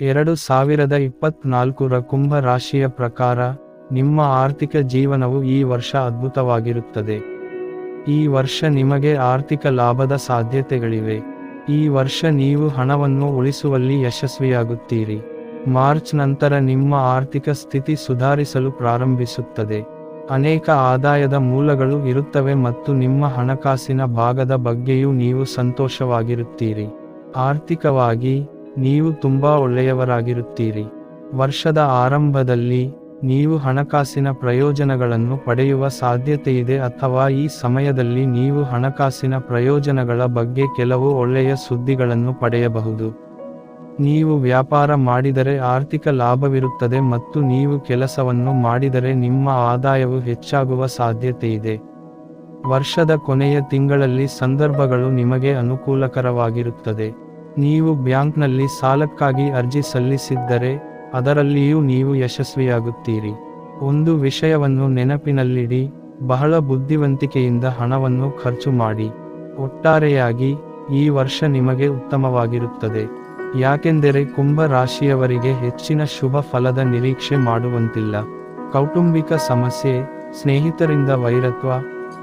ಎರಡು ಸಾವಿರದ ಇಪ್ಪತ್ನಾಲ್ಕರ ಕುಂಭ ರಾಶಿಯ ಪ್ರಕಾರ, ನಿಮ್ಮ ಆರ್ಥಿಕ ಜೀವನವು ಈ ವರ್ಷ ಅದ್ಭುತವಾಗಿರುತ್ತದೆ. ಈ ವರ್ಷ ನಿಮಗೆ ಆರ್ಥಿಕ ಲಾಭದ ಸಾಧ್ಯತೆಗಳಿವೆ. ಈ ವರ್ಷ ನೀವು ಹಣವನ್ನು ಉಳಿಸುವಲ್ಲಿ ಯಶಸ್ವಿಯಾಗುತ್ತೀರಿ. ಮಾರ್ಚ್ ನಂತರ ನಿಮ್ಮ ಆರ್ಥಿಕ ಸ್ಥಿತಿ ಸುಧಾರಿಸಲು ಪ್ರಾರಂಭಿಸುತ್ತದೆ. ಅನೇಕ ಆದಾಯದ ಮೂಲಗಳು ಇರುತ್ತವೆ ಮತ್ತು ನಿಮ್ಮ ಹಣಕಾಸಿನ ಭಾಗದ ಬಗ್ಗೆಯೂ ನೀವು ಸಂತೋಷವಾಗಿರುತ್ತೀರಿ. ಆರ್ಥಿಕವಾಗಿ ನೀವು ತುಂಬಾ ಒಳ್ಳೆಯವರಾಗಿರುತ್ತೀರಿ. ವರ್ಷದ ಆರಂಭದಲ್ಲಿ ನೀವು ಹಣಕಾಸಿನ ಪ್ರಯೋಜನಗಳನ್ನು ಪಡೆಯುವ ಸಾಧ್ಯತೆಯಿದೆ ಅಥವಾ ಈ ಸಮಯದಲ್ಲಿ ನೀವು ಹಣಕಾಸಿನ ಪ್ರಯೋಜನಗಳ ಬಗ್ಗೆ ಕೆಲವು ಒಳ್ಳೆಯ ಸುದ್ದಿಗಳನ್ನು ಪಡೆಯಬಹುದು. ನೀವು ವ್ಯಾಪಾರ ಮಾಡಿದರೆ ಆರ್ಥಿಕ ಲಾಭವಿರುತ್ತದೆ ಮತ್ತು ನೀವು ಕೆಲಸವನ್ನು ಮಾಡಿದರೆ ನಿಮ್ಮ ಆದಾಯವು ಹೆಚ್ಚಾಗುವ ಸಾಧ್ಯತೆಯಿದೆ. ವರ್ಷದ ಕೊನೆಯ ತಿಂಗಳಲ್ಲಿ ಸಂದರ್ಭಗಳು ನಿಮಗೆ ಅನುಕೂಲಕರವಾಗಿರುತ್ತದೆ. ನೀವು ಬ್ಯಾಂಕ್ನಲ್ಲಿ ಸಾಲಕ್ಕಾಗಿ ಅರ್ಜಿ ಸಲ್ಲಿಸಿದ್ದರೆ, ಅದರಲ್ಲಿಯೂ ನೀವು ಯಶಸ್ವಿಯಾಗುತ್ತೀರಿ. ಒಂದು ವಿಷಯವನ್ನು ನೆನಪಿನಲ್ಲಿಡಿ, ಬಹಳ ಬುದ್ಧಿವಂತಿಕೆಯಿಂದ ಹಣವನ್ನು ಖರ್ಚು ಮಾಡಿ. ಒಟ್ಟಾರೆಯಾಗಿ, ಈ ವರ್ಷ ನಿಮಗೆ ಉತ್ತಮವಾಗಿರುತ್ತದೆ. ಯಾಕೆಂದರೆ ಕುಂಭ ರಾಶಿಯವರಿಗೆ ಹೆಚ್ಚಿನ ಶುಭ ಫಲದ ನಿರೀಕ್ಷೆ ಮಾಡುವಂತಿಲ್ಲ. ಕೌಟುಂಬಿಕ ಸಮಸ್ಯೆ, ಸ್ನೇಹಿತರಿಂದ ವೈರತ್ವ,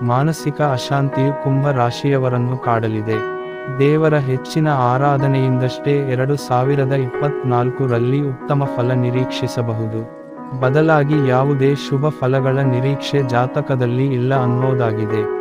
ಮಾನಸಿಕ ಅಶಾಂತಿಯು ಕುಂಭ ರಾಶಿಯವರನ್ನು ಕಾಡಲಿದೆ. ದೇವರ ಹೆಚ್ಚಿನ ಆರಾಧನೆಯಿಂದಷ್ಟೇ ಎರಡು ಸಾವಿರದ ಇಪ್ಪತ್ನಾಲ್ಕರಲ್ಲಿ ಉತ್ತಮ ಫಲ ನಿರೀಕ್ಷಿಸಬಹುದು. ಬದಲಾಗಿ ಯಾವುದೇ ಶುಭ ಫಲಗಳ ನಿರೀಕ್ಷೆ ಜಾತಕದಲ್ಲಿ ಇಲ್ಲ ಅನ್ನೋದಾಗಿದೆ.